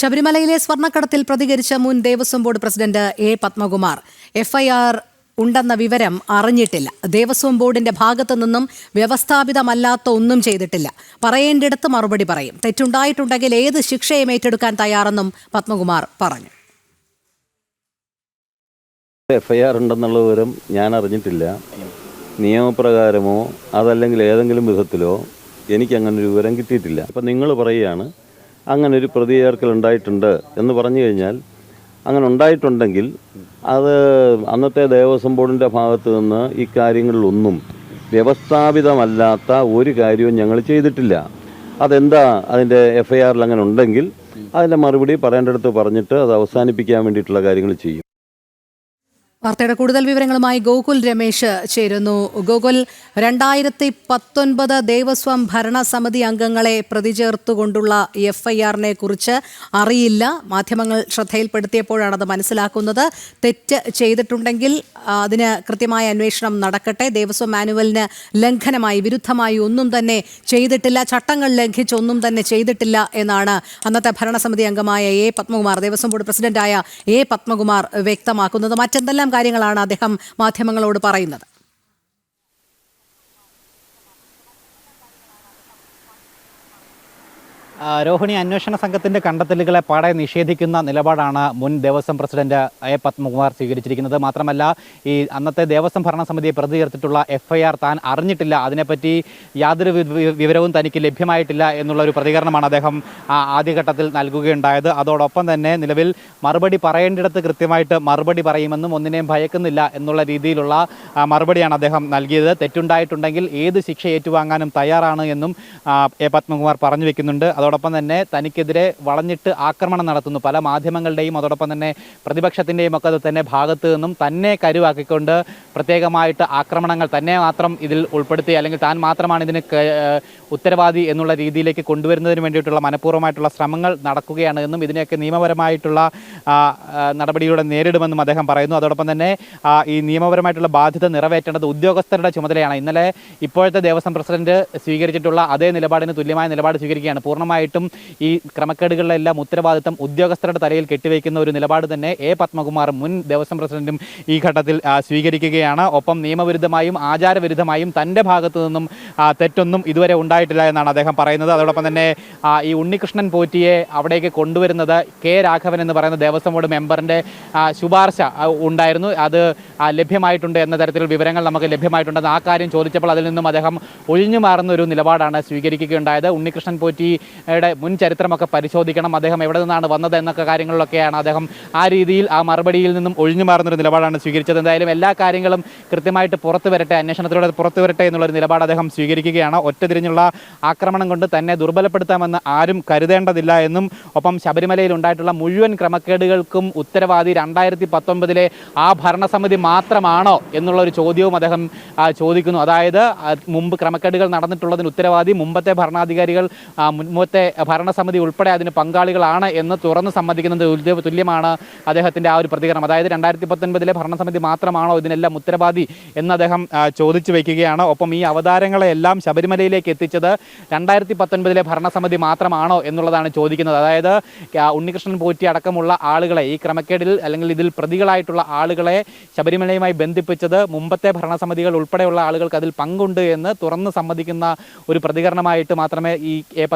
ശബരിമലയിലെ സ്വർണക്കടത്തിൽ പ്രതികരിച്ച മുൻ Devaswom board president A Padmakumar. FIR ഉണ്ടെന്ന വിവരം അറിഞ്ഞിട്ടില്ല. ദേവസ്വം ബോർഡിന്റെ ഭാഗത്തു നിന്നും വ്യവസ്ഥാപിതമല്ലാത്ത ഒന്നും ചെയ്തിട്ടില്ല. പറയേണ്ടിടത്ത് മറുപടി പറയും. തെറ്റുണ്ടായിട്ടുണ്ടെങ്കിൽ ഏത് ശിക്ഷയും ഏറ്റെടുക്കാൻ തയ്യാറെന്നും പത്മകുമാർ പറഞ്ഞു. എഫ്ഐആർ ഉണ്ടെന്നുള്ള വിവരം ഞാൻ അറിഞ്ഞിട്ടില്ല. നിയമപ്രകാരമോ അതല്ലെങ്കിൽ ഏതെങ്കിലും വിധത്തിലോ എനിക്ക് അങ്ങനെ ഒരു വിവരം കിട്ടിയിട്ടില്ല. അപ്പം നിങ്ങൾ പറയുകയാണ് അങ്ങനെ ഒരു പ്രതി ചേർക്കൽ ഉണ്ടായിട്ടുണ്ട് എന്ന് പറഞ്ഞു കഴിഞ്ഞാൽ അങ്ങനെ ഉണ്ടായിട്ടുണ്ടെങ്കിൽ അത് അന്നത്തെ ദേവസ്വം ബോർഡിന്റെ ഭാഗത്ത് നിന്ന് ഇക്കാര്യങ്ങളിലൊന്നും കാര്യങ്ങളിലൊന്നും വ്യവസ്ഥാപിതമല്ലാത്ത ഒരു കാര്യവും ഞങ്ങൾ ചെയ്തിട്ടില്ല. അതെന്താ? അതിന്റെ എഫ് ഐ ആറിൽ അങ്ങനെ ഉണ്ടെങ്കിൽ അതിന്റെ മറുപടി പറയേണ്ടടുത്ത് പറഞ്ഞിട്ട് അത് അവസാനിപ്പിക്കാൻ വേണ്ടിയിട്ടുള്ള കാര്യങ്ങൾ ചെയ്യും. വാർത്തയുടെ കൂടുതൽ വിവരങ്ങളുമായി ഗോകുൽ രമേശ് ചേരുന്നു. ഗോകുൽ രണ്ടായിരത്തി പത്തൊൻപത് ദേവസ്വം ഭരണസമിതി അംഗങ്ങളെ പ്രതി ചേർത്തുകൊണ്ടുള്ള എഫ് ഐ ആറിനെ കുറിച്ച് അറിയില്ല. മാധ്യമങ്ങൾ ശ്രദ്ധയിൽപ്പെടുത്തിയപ്പോഴാണ് അത് മനസ്സിലാക്കുന്നത്. തെറ്റ് ചെയ്തിട്ടുണ്ടെങ്കിൽ അതിന് കൃത്യമായ അന്വേഷണം നടക്കട്ടെ. ദേവസ്വം മാനുവലിന് ലംഘനമായി വിരുദ്ധമായി ഒന്നും തന്നെ ചെയ്തിട്ടില്ല. ചട്ടങ്ങൾ ലംഘിച്ച് ഒന്നും തന്നെ ചെയ്തിട്ടില്ല എന്നാണ് അന്നത്തെ ഭരണസമിതി അംഗമായ എ. പത്മകുമാർ ദേവസ്വം ബോർഡ് പ്രസിഡന്റായ എ. പത്മകുമാർ വ്യക്തമാക്കുന്നത്. മറ്റെന്തെല്ലാം കാര്യങ്ങളാണ് അദ്ദേഹം മാധ്യമങ്ങളോട് പറയുന്നത്. രോഹിണി അന്വേഷണ സംഘത്തിന്റെ കണ്ടെത്തലുകളെ പാടെ നിഷേധിക്കുന്ന നിലപാടാണ് മുൻ ദേവസ്വം പ്രസിഡന്റ് എ പത്മകുമാർ സ്വീകരിച്ചിരിക്കുന്നത്. മാത്രമല്ല ഈ അന്നത്തെ ദേവസ്വം ഭരണസമിതിയെ പ്രതി ചേർത്തിട്ടുള്ള എഫ്ഐആർ താൻ അറിഞ്ഞിട്ടില്ല. അതിനെപ്പറ്റി യാതൊരു വിവരവും തനിക്ക് ലഭ്യമായിട്ടില്ല എന്നുള്ള ഒരു പ്രതികരണമാണ് അദ്ദേഹം ആദ്യഘട്ടത്തിൽ നൽകുകയുണ്ടായത്. അതോടൊപ്പം തന്നെ നിലവിൽ മറുപടി പറയേണ്ടിടത്ത് കൃത്യമായിട്ട് മറുപടി പറയുമെന്നും ഒന്നിനെയും ഭയക്കുന്നില്ല എന്നുള്ള രീതിയിലുള്ള മറുപടിയാണ് അദ്ദേഹം നൽകിയത്. തെറ്റുണ്ടായിട്ടുണ്ടെങ്കിൽ ഏത് ശിക്ഷ ഏറ്റുവാങ്ങാനും തയ്യാറാണ് എന്നും എ പത്മകുമാർ പറഞ്ഞു വെക്കുന്നുണ്ട്. അതോടൊപ്പം തന്നെ തനിക്കെതിരെ വളഞ്ഞിട്ട് ആക്രമണം നടത്തുന്നു. പല മാധ്യമങ്ങളുടെയും അതോടൊപ്പം തന്നെ പ്രതിപക്ഷത്തിന്റെയും ഒക്കെ തന്നെ ഭാഗത്തു നിന്നും തന്നെ കരുവാക്കിക്കൊണ്ട് പ്രത്യേകമായിട്ട് ആക്രമണങ്ങൾ തന്നെ മാത്രം ഇതിൽ ഉൾപ്പെടുത്തി അല്ലെങ്കിൽ താൻ മാത്രമാണ് ഇതിന് ഉത്തരവാദി എന്നുള്ള രീതിയിലേക്ക് കൊണ്ടുവരുന്നതിന് വേണ്ടിയിട്ടുള്ള മനഃപൂർവമായിട്ടുള്ള ശ്രമങ്ങൾ നടക്കുകയാണ് എന്നും ഇതിനെയൊക്കെ നിയമപരമായിട്ടുള്ള നടപടിയിലൂടെ നേരിടുമെന്നും അദ്ദേഹം പറയുന്നു. അതോടൊപ്പം തന്നെ ഈ നിയമപരമായിട്ടുള്ള ബാധ്യത നിറവേറ്റേണ്ടത് ഉദ്യോഗസ്ഥരുടെ ചുമതലയാണ്. ഇന്നലെ ഇപ്പോഴത്തെ ദേവസ്വം പ്രസിഡന്റ് സ്വീകരിച്ചിട്ടുള്ള അതേ നിലപാടിന് തുല്യമായ നിലപാട് സ്വീകരിക്കുകയാണ്. പൂർണമായിട്ടും ഈ ക്രമക്കേടുകളിലെല്ലാം ഉത്തരവാദിത്തം ഉദ്യോഗസ്ഥരുടെ തലയിൽ കെട്ടിവെക്കുന്ന ഒരു നിലപാട് തന്നെ എ പത്മകുമാർ മുൻ ദേവസ്വം പ്രസിഡന്റും ഈ ഘട്ടത്തിൽ സ്വീകരിക്കുകയാണ്. ഒപ്പം നിയമവിരുദ്ധമായും ആചാരവിരുദ്ധമായും തന്റെ ഭാഗത്തു നിന്നും തെറ്റൊന്നും ഇതുവരെ ഉണ്ടായിട്ടില്ല എന്നാണ് അദ്ദേഹം പറയുന്നത്. അതോടൊപ്പം തന്നെ ഈ ഉണ്ണികൃഷ്ണൻ പോറ്റിയെ അവിടേക്ക് കൊണ്ടുവരുന്നത് കെ രാഘവൻ എന്ന് പറയുന്ന ദേവസ്വം ബോർഡ് മെമ്പറിന്റെ ശുപാർശ ഉണ്ടായിരുന്നു. അത് ലഭ്യമായിട്ടുണ്ട് എന്ന തരത്തിൽ വിവരങ്ങൾ നമുക്ക് ലഭ്യമായിട്ടുണ്ട് ആ കാര്യം ചോദിച്ചപ്പോൾ അതിൽ നിന്നും അദ്ദേഹം ഒഴിഞ്ഞു മാറുന്ന ഒരു നിലപാടാണ് സ്വീകരിക്കുകയുണ്ടായത്. ഉണ്ണികൃഷ്ണൻ പോറ്റിയുടെ മുൻ ചരിത്രമൊക്കെ പരിശോധിക്കണം. അദ്ദേഹം എവിടെ നിന്നാണ് വന്നത് എന്നൊക്കെ കാര്യങ്ങളിലൊക്കെയാണ് അദ്ദേഹം ആ രീതിയിൽ ആ മറുപടിയിൽ നിന്നും ഒഴിഞ്ഞു മാറുന്നൊരു നിലപാടാണ് സ്വീകരിച്ചത്. എന്തായാലും എല്ലാ കാര്യങ്ങളും കൃത്യമായിട്ട് പുറത്തു വരട്ടെ അന്വേഷണത്തിലൂടെ പുറത്തു വരട്ടെ എന്നുള്ളൊരു നിലപാട് അദ്ദേഹം സ്വീകരിക്കുകയാണ്. ഒറ്റതിരിഞ്ഞുള്ള ആക്രമണം കൊണ്ട് തന്നെ ദുർബലപ്പെടുത്താമെന്ന് ആരും കരുതേണ്ടതില്ല എന്നും ഒപ്പം ശബരിമലയിൽ ഉണ്ടായിട്ടുള്ള മുഴുവൻ ക്രമക്കേടുകൾക്കും ഉത്തരവാദി രണ്ടായിരത്തി പത്തൊൻപതിലെ ആ ഭരണസമിതി മാത്രമാണോ എന്നുള്ള ഒരു ചോദ്യവും അദ്ദേഹം ചോദിക്കുന്നു. അതായത് മുമ്പ് ക്രമക്കേടുകൾ നടന്നിട്ടുള്ളതിന് ഉത്തരവാദി മുമ്പത്തെ ഭരണാധികാരികൾ മുമ്പത്തെ ഭരണസമിതി ഉൾപ്പെടെ അതിന് പങ്കാളികളാണ് എന്ന് തുറന്ന് സമ്മതിക്കുന്നത് തുല്യമാണ് അദ്ദേഹത്തിന്റെ ആ ഒരു പ്രതികരണം. അതായത് രണ്ടായിരത്തി പത്തൊൻപതിലെ ഭരണസമിതി മാത്രമാണോ ഇതിനെല്ലാം ഉത്തരവാദി എന്ന് അദ്ദേഹം ചോദിച്ചു വയ്ക്കുകയാണ് ഒപ്പം ഈ അവതാരങ്ങളെല്ലാം ശബരിമലയിലേക്ക് എത്തിച്ചത് രണ്ടായിരത്തി പത്തൊൻപതിലെ ഭരണസമിതി മാത്രമാണോ എന്നുള്ളതാണ് ചോദിക്കുന്നത്. അതായത് ഉണ്ണികൃഷ്ണൻ പോറ്റി അടക്കമുള്ള ആളുകളെ ഈ ക്രമക്കേടിൽ അല്ലെങ്കിൽ ഇതിൽ പ്രതികളായിട്ടുള്ള ആളുകളെ ശബരിമലയുമായി ബന്ധിപ്പിച്ചത് മുമ്പത്തെ ഭരണസമിതികൾ ഉൾപ്പെടെയുള്ള ആളുകൾക്ക് അതിൽ പങ്കുണ്ട് എന്ന് തുറന്ന് സമ്മതിക്കുന്ന ഒരു പ്രതികരണമായിട്ട് മാത്രമേ ഈ എ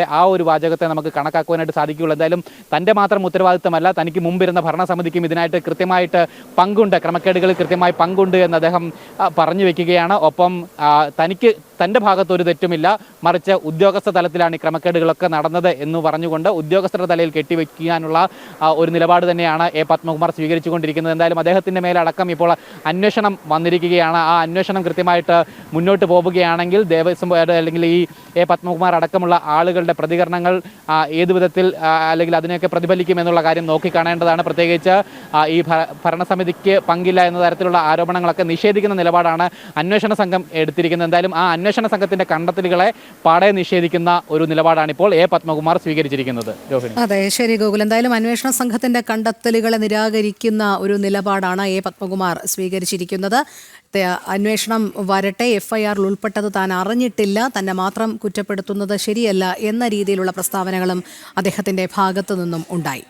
പത്മകുമാറിന്റെ ആ ഒരു വാചകത്തെ നമുക്ക് കണക്കാക്കുവാനായിട്ട് സാധിക്കുകയുള്ളൂ. എന്തായാലും തന്റെ മാത്രം ഉത്തരവാദിത്തമല്ല തനിക്ക് മുമ്പിരുന്ന ഭരണസമിതിക്കും ഇതിനായിട്ട് കൃത്യമായിട്ട് പങ്കുണ്ട്. ക്രമക്കേടുകളിൽ കൃത്യമായി പങ്കുണ്ട് എന്ന് അദ്ദേഹം പറഞ്ഞു വെക്കുകയാണ്. ഒപ്പം തനിക്ക് തന്റെ ഭാഗത്ത് ഒരു തെറ്റുമില്ല. മറിച്ച് ഉദ്യോഗസ്ഥ തലത്തിലാണ് ഈ ക്രമക്കേടുകളൊക്കെ നടന്നത് എന്ന് പറഞ്ഞുകൊണ്ട് ഉദ്യോഗസ്ഥരുടെ തലയിൽ കെട്ടിവെക്കാനുള്ള ഒരു നിലപാട് തന്നെയാണ് എ പത്മകുമാർ സ്വീകരിച്ചുകൊണ്ടിരിക്കുന്നത്. എന്തായാലും അദ്ദേഹത്തിന്റെ മേലടക്കം ഇപ്പോൾ അന്വേഷണം വന്നിരിക്കുകയാണ്. ആ അന്വേഷണം കൃത്യമായിട്ട് മുന്നോട്ട് പോവുകയാണെങ്കിൽ ദേവസ്വം ബോർഡ് അല്ലെങ്കിൽ ഈ എ പത്മകുമാർ അടക്കമുള്ള ആളുകളുടെ പ്രതികരണങ്ങൾ ഏത് വിധത്തിൽ അല്ലെങ്കിൽ അതിനെയൊക്കെ പ്രതിഫലിക്കും എന്നുള്ള കാര്യം നോക്കിക്കാണേണ്ടതാണ്. പ്രത്യേകിച്ച് ഈ ഭരണസമിതിക്ക് പങ്കില്ല എന്ന തരത്തിലുള്ള ആരോപണങ്ങളൊക്കെ നിഷേധിക്കുന്ന നിലപാടാണ് അന്വേഷണ സംഘം എടുത്തിരിക്കുന്നത്. എന്തായാലും ആ അന്വേഷണം അന്വേഷണ സംഘത്തിന്റെ കണ്ടെത്തലുകളെ പാടെ നിഷേധിക്കുന്ന ഒരു നിലപാടാണ് ഇപ്പോൾ എ പത്മകുമാർ സ്വീകരിച്ചിരിക്കുന്നത്. അതെ ശരി ഗോകുൽ. എന്തായാലും അന്വേഷണ സംഘത്തിന്റെ കണ്ടെത്തലുകളെ നിരാകരിക്കുന്ന ഒരു നിലപാടാണ് എ പത്മകുമാർ സ്വീകരിച്ചിരിക്കുന്നത്. അന്വേഷണം വരട്ടെ. എഫ്ഐആറിൽ ഉൾപ്പെട്ടത് താൻ അറിഞ്ഞിട്ടില്ല. തന്നെ മാത്രം കുറ്റപ്പെടുത്തുന്നത് ശരിയല്ല എന്ന രീതിയിലുള്ള പ്രസ്താവനകളും അദ്ദേഹത്തിന്റെ ഭാഗത്തു നിന്നും ഉണ്ടായി.